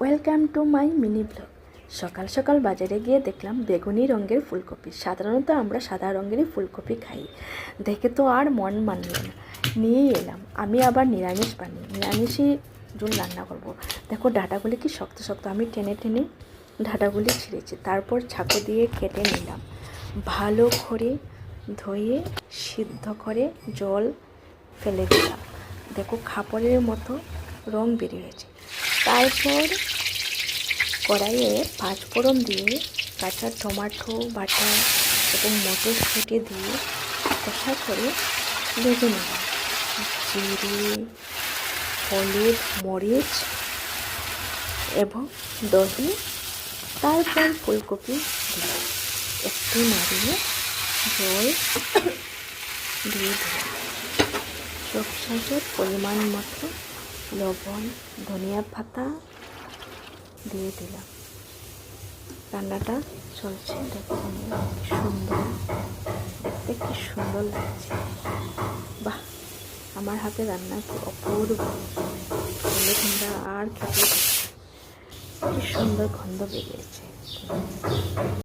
Welcome to my mini blog সকাল সকাল বাজারে গিয়ে দেখলাম বেগুনি রঙের ফুলকপি। সাধারণত আমরা সাদা রঙেরই ফুলকপি খাই। দেখে তো আর মন মানল না। নিয়ে এলাম। আমি আবার নিরামিষ বানিয়ে, নিরামিষই জন্য রান্না করব। দেখো ডাটাগুলি কি শক্ত শক্ত। আমি টেনে টেনে ডাটাগুলি ছিঁড়েছি। তারপর ছাকু দিয়ে কেটে নিলাম। ভালো করে ধুয়ে, সিদ্ধ করে জল ফেলে দিলাম। দেখো খাপড়ের মতো রং বেরিয়েছে। তারপর কড়াইয়ে পাঁচফোড়ন দিয়ে কাঁচা টমাটো, বাটা এবং মটরশুঁটি দিয়ে কষা করে ভেজে নিলাম জিরে, হলুদ, মরিচ এবং দহি। তারপর ফুলকপি দিলাম একটু নাড়িয়ে জল দিয়ে দিলাম সবশেষে পরিমাণ মতো লবণ, ধনিয়া পাতা দিয়ে দিলাম। রান্নাটা চলছে। দেখুন সুন্দর, দেখতে কি সুন্দর লাগছে। বাহ! আমার হাতে রান্না কি অপূর্ব। তোমরা আর খেতে কি সুন্দর গন্ধ বেরিয়েছে।